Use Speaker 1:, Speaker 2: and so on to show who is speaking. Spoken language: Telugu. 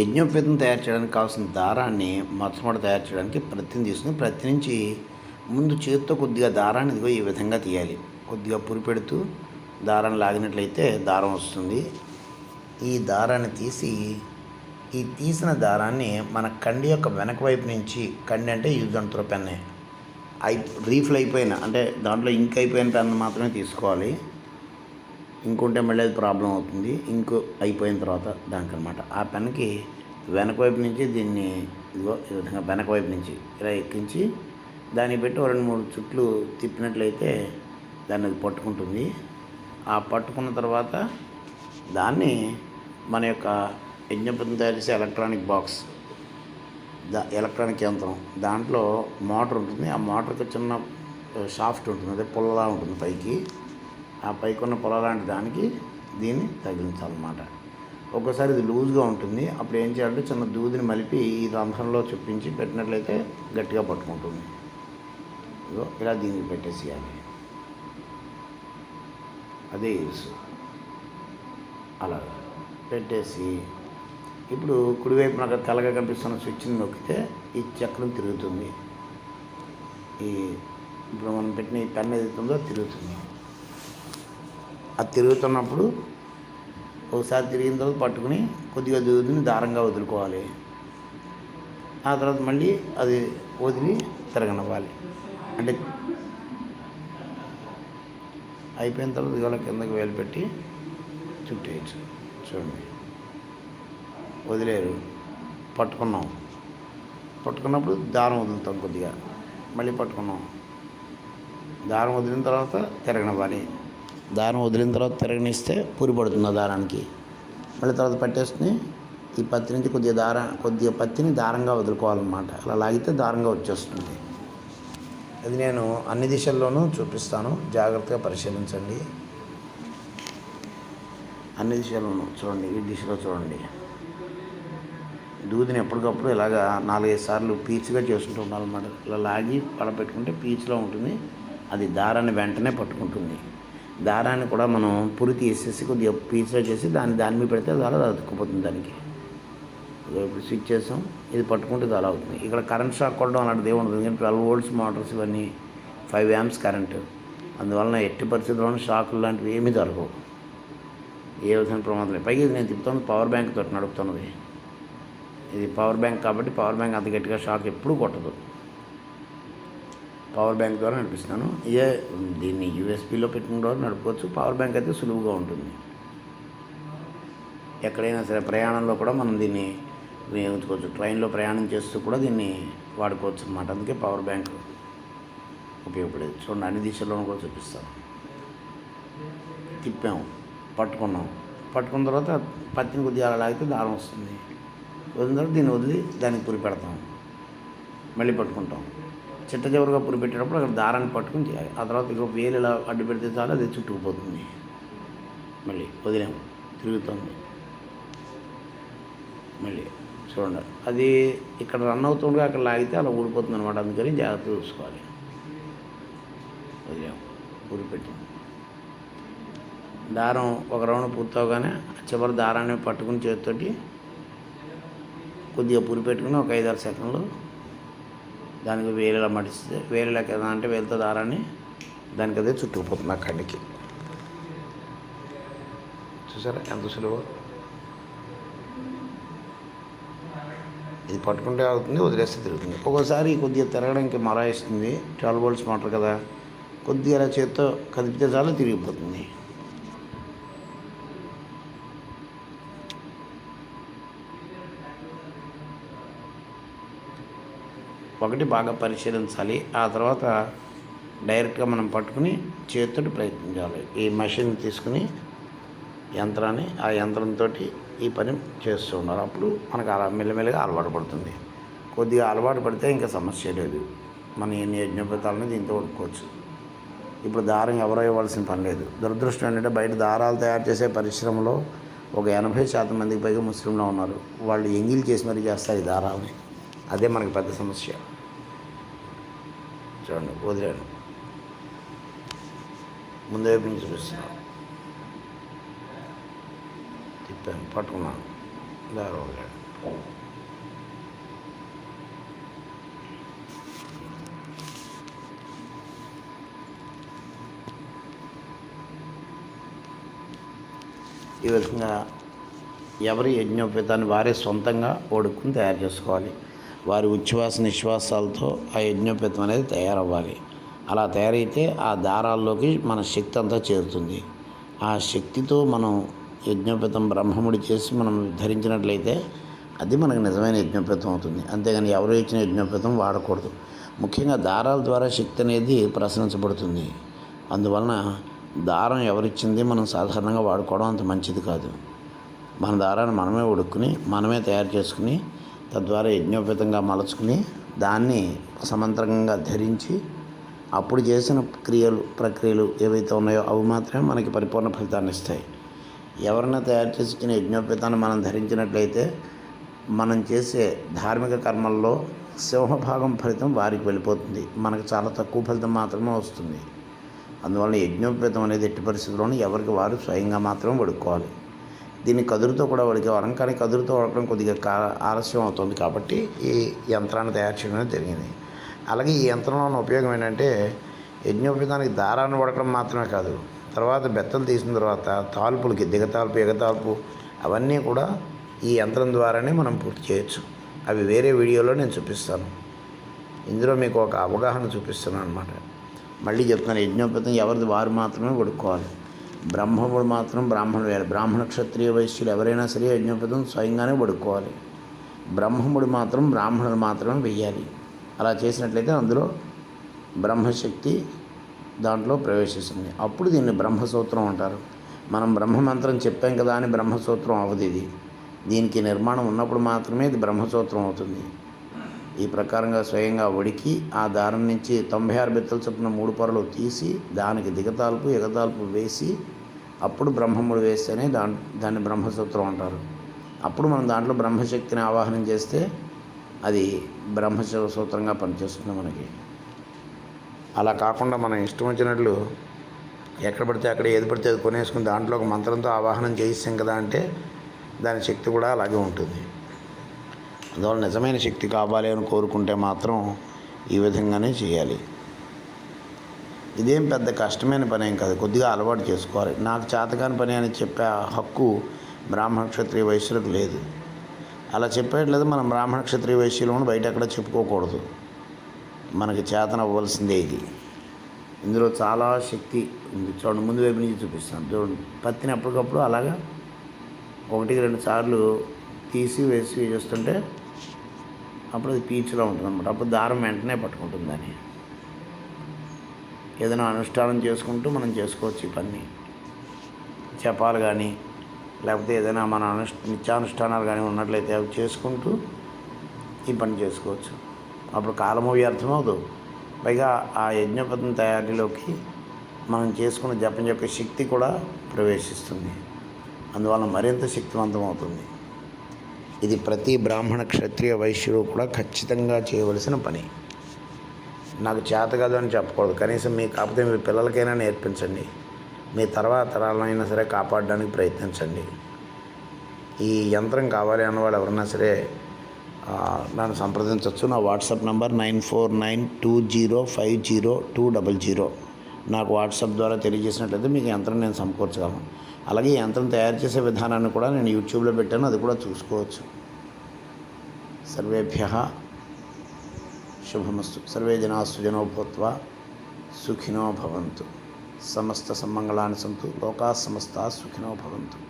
Speaker 1: యజ్ఞోపేతం తయారు చేయడానికి కావాల్సిన దారాన్ని మొట్టమొదట తయారు చేయడానికి ప్రతిని తీసుకుని ప్రతి నుంచి ముందు చేతితో కొద్దిగా దారాన్ని ఇదిగో ఈ విధంగా తీయాలి. కొద్దిగా పురిపెడుతూ దారాన్ని లాగినట్లయితే దారం వస్తుంది. ఈ దారాన్ని తీసి ఈ తీసిన దారాన్ని మన కండి యొక్క వెనక వైపు నుంచి కండి అంటే యూజ్ అండ్ పెన్నే. అయి రీఫిల్ అయిపోయిన అంటే దాంట్లో ఇంక్ అయిపోయిన పెన్ మాత్రమే తీసుకోవాలి. ఇంకుంటే మళ్ళీ అది ప్రాబ్లం అవుతుంది. ఇంకు అయిపోయిన తర్వాత దానికి అనమాట ఆ పెన్కి వెనక వైపు నుంచి దీన్ని ఇదిగో ఈ విధంగా వెనక వైపు నుంచి ఇలా ఎక్కించి దాన్ని పెట్టి రెండు మూడు చుట్లు తిప్పినట్లయితే దాన్ని అది పట్టుకుంటుంది. ఆ పట్టుకున్న తర్వాత దాన్ని మన యొక్క యజ్ఞపతిని తయారు చేసే ఎలక్ట్రానిక్ బాక్స్ దా ఎలక్ట్రానిక్ యంత్రం దాంట్లో మోటార్ ఉంటుంది. ఆ మోటార్కి చిన్న షాఫ్ట్ ఉంటుంది. అదే పుల్లలా ఉంటుంది పైకి. ఆ పైకి ఉన్న పొల లాంటి దానికి దీన్ని తగిలించాలన్నమాట. ఒక్కోసారి ఇది లూజ్గా ఉంటుంది. అప్పుడు ఏం చేయాలంటే చిన్న దూదిని మలిపి ఈ రంధ్రంలో చుప్పించి పెట్టినట్లయితే గట్టిగా పట్టుకుంటుంది. ఇదో ఇలా దీనికి పెట్టేసేయాలి. అదే ఇరుసు అలా పెట్టేసి ఇప్పుడు కుడివైపు నాకు తెల్లగా కనిపిస్తున్న స్విచ్ని నొక్కితే ఈ చక్రం తిరుగుతుంది. ఈ ఇప్పుడు మనం పెట్టిన ఈ పెన్ ఏదైతుందో తిరుగుతుంది. అది తిరుగుతున్నప్పుడు ఒకసారి తిరిగిన తర్వాత పట్టుకుని కొద్దిగా దిగుతుంది దారంగా వదులుకోవాలి. ఆ తర్వాత మళ్ళీ అది వదిలి తిరగనివ్వాలి. అంటే అయిపోయిన తర్వాత ఇవాళ కిందకి వేలు పెట్టి చుట్టేయచ్చు. చూడండి. వదిలేరు. పట్టుకున్నాం. పట్టుకున్నప్పుడు దారం వదులుతాం కొద్దిగా. మళ్ళీ పట్టుకున్నాం. దారం వదిలిన తర్వాత తిరగనివ్వాలి. దారం వదిలిన తర్వాత తిరగనిస్తే పూరి పడుతుంది ఆ దారానికి. మళ్ళీ తర్వాత పట్టేసుకుని ఈ పత్తి నుంచి కొద్దిగా దార కొద్దిగా పత్తిని దారంగా వదులుకోవాలన్నమాట. అలా లాగితే దారంగా వచ్చేస్తుంది. అది నేను అన్ని దిశల్లోనూ చూపిస్తాను. జాగ్రత్తగా పరిశీలించండి. అన్ని దిశల్లోనూ చూడండి. ఈ దిశలో చూడండి. దూదిని ఎప్పటికప్పుడు ఇలాగా నాలుగైదు సార్లు పీచుగా చేసుకుంటూ ఉండాలన్నమాట. ఇలా లాగి పడపెట్టుకుంటే పీచులో ఉంటుంది. అది దారాన్ని వెంటనే పట్టుకుంటుంది. దారాన్ని కూడా మనం పురి తీసేసి కొద్దిగా పీచులో చేసి దాన్ని దాని మీద పెడితే దారా అతుక్కుపోతుంది దానికి. ఇప్పుడు స్విచ్ చేసాం. ఇది పట్టుకుంటే ఇది అలా అవుతుంది. ఇక్కడ కరెంట్ షాక్ కొట్టడం అలాంటిది ఏమి ఉండదు. ఎందుకంటే ట్వెల్వ్ వోల్ట్స్ మోటార్స్ ఇవన్నీ ఫైవ్ యామ్స్ కరెంటు అందువలన ఎట్టి పరిస్థితుల్లోనూ షాకులు లాంటివి ఏమీ జరగవు. ఏ విధమైన ప్రమాదం లేదు. పైగా ఇది నేను తిప్పుతాను పవర్ బ్యాంక్ తోటి నడుపుతున్నది ఇది పవర్ బ్యాంక్ కాబట్టి పవర్ బ్యాంక్ అంత గట్టిగా షాక్ ఎప్పుడూ కొట్టదు. పవర్ బ్యాంక్ ద్వారా నడిపిస్తాను. ఇదే దీన్ని యూఎస్బీలో పెట్టిన ద్వారా నడుపుకోవచ్చు. పవర్ బ్యాంక్ అయితే సులువుగా ఉంటుంది. ఎక్కడైనా సరే ప్రయాణంలో కూడా మనం దీన్ని వినియోగించుకోవచ్చు. ట్రైన్లో ప్రయాణం చేస్తూ కూడా దీన్ని వాడుకోవచ్చు అనమాట అందుకే పవర్ బ్యాంక్ ఉపయోగపడేది. చూడండి అన్ని దిశల్లోనూ కూడా చూపిస్తాను. తిప్పాము పట్టుకున్నాం. పట్టుకున్న తర్వాత పత్తిని కొద్దిగా లాగితే దారం వస్తుంది. వదిలిన తర్వాత దీన్ని వదిలి దానికి పురి పెడతాం. మళ్ళీ పట్టుకుంటాం. చిట్ట చివరిగా పురి పెట్టేటప్పుడు అక్కడ దారాన్ని పట్టుకుని చేయాలి. ఆ తర్వాత ఇక వేలు ఇలా అడ్డు పెడితే చాలు అది చుట్టుకుపోతుంది. మళ్ళీ వదిలేము. తిరుగుతుంది మళ్ళీ చూడండి. అది ఇక్కడ రన్ అవుతుండగా అక్కడ లాగితే అలా ఊడిపోతుంది అనమాట అందుకని జాగ్రత్త చూసుకోవాలి. వదిలేము. ఊరిపెట్టి దారం ఒక రౌండ్ పూర్తవగానే చివరి దారాన్ని పట్టుకుని చేతితోటి కొద్దిగా పురి పెట్టుకుని ఒక ఐదారు సెకండ్లు దానికి వేరేలా మడిస్తే వేరేలా కదా అంటే వేలుతో దారాన్ని దానికి అదే చుట్టుకుపోతుంది ఆ కండికి. చూసారా ఎంత సులువు? ఇది పట్టుకుంటే అవుతుంది వదిలేస్తే తిరుగుతుంది. ఒక్కోసారి కొద్దిగా తిరగడానికి మరాయిస్తుంది ట్వెల్వ్ వోల్ట్స్ మోటార్ కదా కొద్దిగా చేత్తో కదిపితే చాలా తిరిగిపోతుంది. ఒకటి బాగా పరిశీలించాలి. ఆ తర్వాత డైరెక్ట్గా మనం పట్టుకుని చేతితో ప్రయత్నించాలి. ఈ మెషిన్ తీసుకుని యంత్రాన్ని ఆ యంత్రంతో ఈ పని చేస్తూ ఉండాలి. అప్పుడు మనకు అలా మెల్లమెల్లగా అలవాటు పడుతుంది. కొద్దిగా అలవాటు పడితే ఇంకా సమస్య లేదు. మన ఎన్ని యజ్ఞోపేతాలని దీంతో వండుకోవచ్చు ఇప్పుడు దారం ఎవరో ఇవ్వాల్సిన పని లేదు. దురదృష్టం ఏంటంటే బయట దారాలు తయారు చేసే పరిశ్రమలో ఒక ఎనభై శాతం మందికి పైగా ముస్లింలో ఉన్నారు. వాళ్ళు ఎంగిల్ చేసి మరీ చేస్తారు ఈ దారాలని. అదే మనకి పెద్ద సమస్య. చూడండి వదిలేను ముందు వైపు నుంచి చూపిస్తున్నాను తిప్పాను పట్టుకున్నాను. దారం ఈ విధంగా ఎవరి యజ్ఞోపేతాన్ని వారే సొంతంగా ఓడుకుని తయారు చేసుకోవాలి. వారి ఉచ్ఛ్వాస నిశ్వాసాలతో ఆ యజ్ఞోపేతం అనేది తయారవ్వాలి. అలా తయారైతే ఆ దారాల్లోకి మన శక్తి అంతా చేరుతుంది. ఆ శక్తితో మనం యజ్ఞోపేతం బ్రహ్మముడి చేసి మనం ధరించినట్లయితే అది మనకు నిజమైన యజ్ఞోపేతం అవుతుంది. అంతేగాని ఎవరు ఇచ్చిన యజ్ఞోపేతం వాడకూడదు. ముఖ్యంగా దారాల ద్వారా శక్తి అనేది ప్రసరించబడుతుంది. అందువలన దారం ఎవరిచ్చింది మనం సాధారణంగా వాడుకోవడం అంత మంచిది కాదు. మన దారాన్ని మనమే ఉడుక్కుని మనమే తయారు చేసుకుని తద్వారా యజ్ఞోపేతంగా మలుచుకుని దాన్ని సమంత్రంగా ధరించి అప్పుడు చేసిన క్రియలు ప్రక్రియలు ఏవైతే ఉన్నాయో అవి మాత్రమే మనకి పరిపూర్ణ ఫలితాన్ని ఇస్తాయి. ఎవరైనా తయారు చేసి ఇచ్చిన యజ్ఞోపేతాన్ని మనం ధరించినట్లయితే మనం చేసే ధార్మిక కర్మల్లో సింహభాగం ఫలితం వారికి వెళ్ళిపోతుంది. మనకు చాలా తక్కువ ఫలితం మాత్రమే వస్తుంది. అందువల్ల యజ్ఞోపేతం అనేది ఎట్టి పరిస్థితుల్లోనూ ఎవరికి వారు స్వయంగా మాత్రం పడుకోవాలి దీన్ని కదురుతో కూడా వడికేవారం కానీ కదురుతో వడకడం కొద్దిగా కా ఆలస్యం అవుతుంది కాబట్టి ఈ యంత్రాన్ని తయారు చేయడం అనేది జరిగింది. అలాగే ఈ యంత్రంలో ఉన్న ఉపయోగం ఏంటంటే యజ్ఞోపేతానికి దారాన్ని వడకడం మాత్రమే కాదు తర్వాత బెత్తలు తీసిన తర్వాత తాల్పులకి దిగతాల్పు ఎగతాల్పు అవన్నీ కూడా ఈ యంత్రం ద్వారానే మనం పూర్తి చేయొచ్చు. అవి వేరే వీడియోలో నేను చూపిస్తాను. ఇందులో మీకు ఒక అవగాహన చూపిస్తున్నాను అనమాట మళ్ళీ చెప్తున్నాను యజ్ఞోపేతం ఎవరిది వారు మాత్రమే కొడుకోవాలి బ్రహ్మముడు మాత్రం బ్రాహ్మణుడు వేయాలి బ్రాహ్మణ క్షత్రియ వైశ్యులు ఎవరైనా సరే యజ్ఞోపదం స్వయంగానే పడుకోవాలి. బ్రహ్మముడు మాత్రం బ్రాహ్మణులు మాత్రమే వెయ్యాలి. అలా చేసినట్లయితే అందులో బ్రహ్మశక్తి దాంట్లో ప్రవేశిస్తుంది. అప్పుడు దీన్ని బ్రహ్మసూత్రం అంటారు. మనం బ్రహ్మమంత్రం చెప్పాం కదా అని బ్రహ్మసూత్రం అవదు ఇది. దీనికి నిర్మాణం ఉన్నప్పుడు మాత్రమే ఇది బ్రహ్మసూత్రం అవుతుంది. ఈ ప్రకారంగా స్వయంగా ఉడికి ఆ దారం నుంచి తొంభై ఆరు బెత్తలు చొప్పున మూడు పొరలు తీసి దానికి దిగతాల్పు ఎగతాల్పు వేసి అప్పుడు బ్రహ్మముడు వేస్తేనే దాని దాన్ని బ్రహ్మసూత్రం అంటారు. అప్పుడు మనం దాంట్లో బ్రహ్మశక్తిని ఆవాహనం చేస్తే అది బ్రహ్మసూత్రంగా పనిచేస్తుంది మనకి. అలా కాకుండా మనం ఇష్టం వచ్చినట్లు ఎక్కడ పడితే అక్కడ ఏది పడితే అది కొనేసుకుని దాంట్లో ఒక మంత్రంతో ఆవాహనం చేయిస్తాం కదా అంటే దాని శక్తి కూడా అలాగే ఉంటుంది. అందువల్ల నిజమైన శక్తి కావాలి అని కోరుకుంటే మాత్రం ఈ విధంగానే చేయాలి. ఇదేం పెద్ద కష్టమైన పని ఏం కాదు కొద్దిగా అలవాటు చేసుకోవాలి. నాకు చేతకాని పని అని చెప్పే హక్కు బ్రాహ్మణ క్షత్రియ వైశ్యులకు లేదు. అలా చెప్పేట్లేదు మనం బ్రాహ్మణ క్షత్రియ వైశ్యులను బయట ఎక్కడ చెప్పుకోకూడదు. మనకి చేతన అవ్వాల్సిందే ఇది. ఇందులో చాలా శక్తి ఉంది. చూడండి ముందు వైపు నుంచి చూపిస్తాను. చూడండి పత్తిని అప్పటికప్పుడు అలాగా ఒకటికి రెండు సార్లు తీసి వేసి చేస్తుంటే అప్పుడు అది పీచులో ఉంటుంది అనమాట అప్పుడు దారం వెంటనే పట్టుకుంటుందని ఏదైనా అనుష్ఠానం చేసుకుంటూ మనం చేసుకోవచ్చు ఈ పని జపాలు కానీ లేకపోతే ఏదైనా మన అనుష్ నిత్యానుష్ఠానాలు కానీ ఉన్నట్లయితే అవి చేసుకుంటూ ఈ పని చేసుకోవచ్చు. అప్పుడు కాలము వ్యర్థమవుదు అవదు పైగా ఆ యజ్ఞపథం తయారీలోకి మనం చేసుకున్న జపం యొక్క శక్తి కూడా ప్రవేశిస్తుంది. అందువల్ల మరింత శక్తివంతం అవుతుంది. ఇది ప్రతి బ్రాహ్మణ క్షత్రియ వైశ్యుడు కూడా ఖచ్చితంగా చేయవలసిన పని. నాకు చేత కాదు అని చెప్పకూడదు. కనీసం మీ కాకపోతే మీ పిల్లలకైనా నేర్పించండి. మీ తర్వాత తరాలైనా సరే కాపాడడానికి ప్రయత్నించండి. ఈ యంత్రం కావాలి అన్నవాళ్ళు ఎవరన్నా సరే నన్ను సంప్రదించవచ్చు నా WhatsApp number nine four nine two zero five zero two double zero. నాకు వాట్సాప్ ద్వారా తెలియజేసినట్లయితే మీకు యంత్రం నేను సమకూర్చగలను. అలాగే యంత్రం తయారు చేసే విధానాన్ని కూడా నేను యూట్యూబ్లో పెట్టాను అది కూడా చూసుకోవచ్చు. సర్వేభ్య శుభమస్తు. సర్వే జనా సుజనో భూత్వా సుఖినో భవంతు. సమస్త సమ్మంగళాన్ని సంతు. లోకా సమస్త సుఖినో భవంతు.